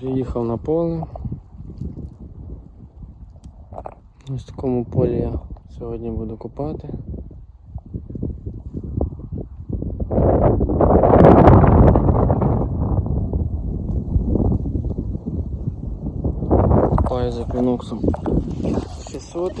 Приїхав на поле. Ось в такому полі я сьогодні буду копати. Копаю за клиноксом 600.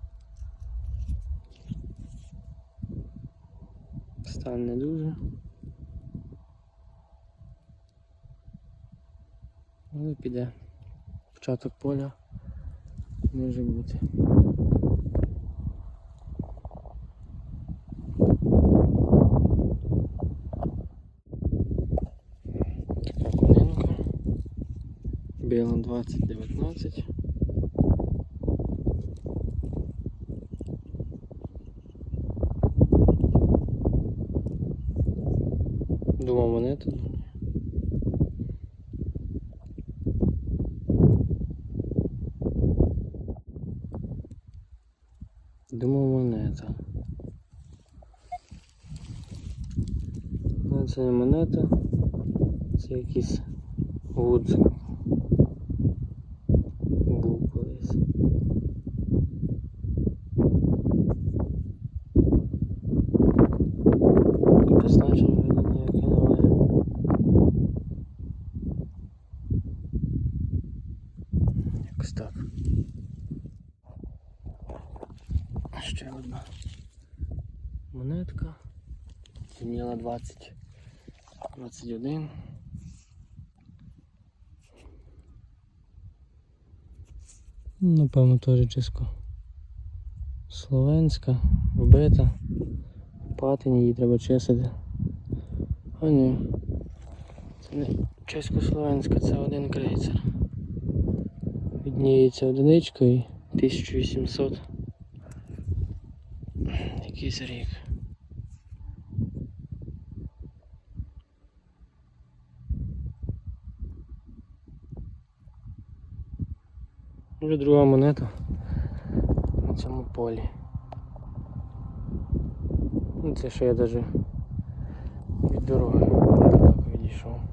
Стан не дуже. Але піде. Початок поля може бути. Така конинка. Біла 2019. Думав монета. ну. Думав монета. Але це не монета. Це якийсь гудзик. Був колись видно ніяке немає. Якось так. Ще одна монетка. Темніла 20. 21. Напевно, теж чиско. Словенська, вбита. Патині її треба чистити. А ні. Це не чесько-словенська, це один крейцер. Відніється одиничкою 1800. Якийсь рік. Вже друга монета на цьому полі. Ну, Це ще я навіть від дороги далеко відійшов.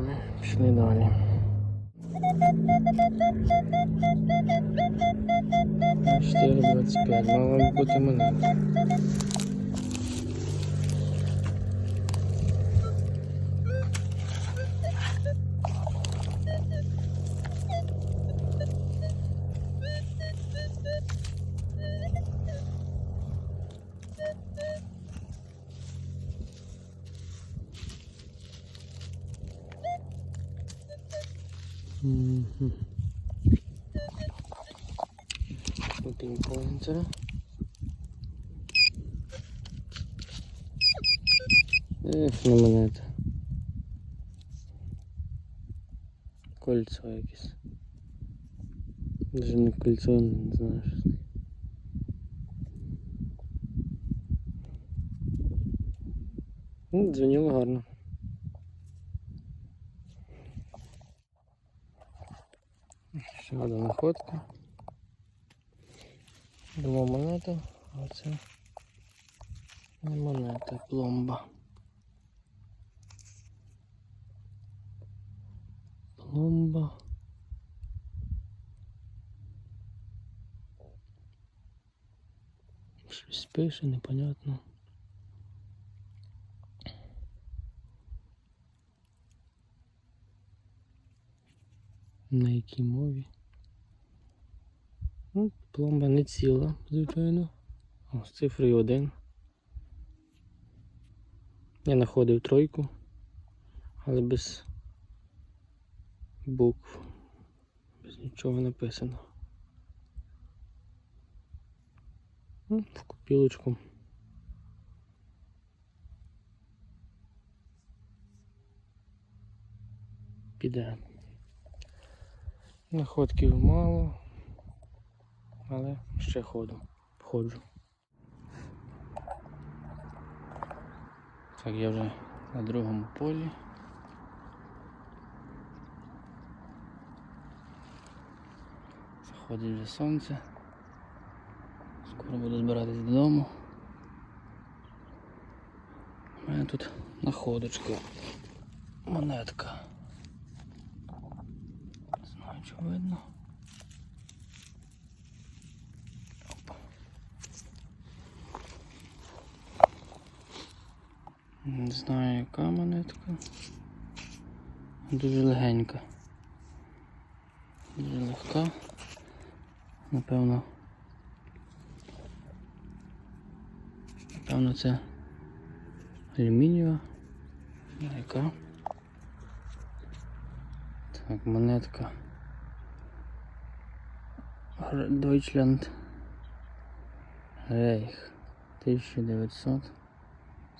А ми пішли далі. Чотири двадцять п'ять, мала бути монета. Мгм. Пінг-поінтер. Ех, не монета. Кольцо якесь. Даже не кольцо, не знаю. що це. Ну, дзвонило гарно. Ще одна находка. Думав монета, а це не монета, пломба. Пломба. Щось пише, непонятно. На якій мові? Ну, пломба не ціла, звичайно. О, з цифрою 1. Я знаходив тройку, але без букв, без нічого написано. Ну, в копілочку. Піде. Находків мало, але ще ходу. Ходжу. Так, я вже на другому полі. Заходить вже сонце. Скоро буду збиратись додому. У мене тут находочка. Монетка. Не знаю, чи видно. Не знаю, яка монетка. Дуже легенька. Дуже легка. Напевно. Напевно, це алюмінієва. Яка? Так, монетка. Deutschland Рейх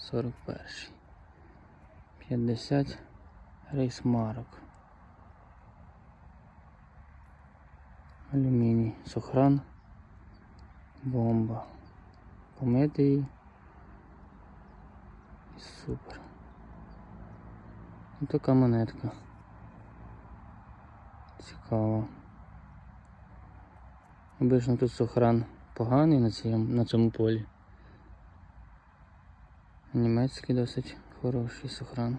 1941. 50 рейсмарок. Алюміній, сохран, бомба. Помити її. І Супер. Ось така монетка. Цікаво. Обично тут сохран поганий на цьому, на цьому полі. Німецький досить хороший сохран.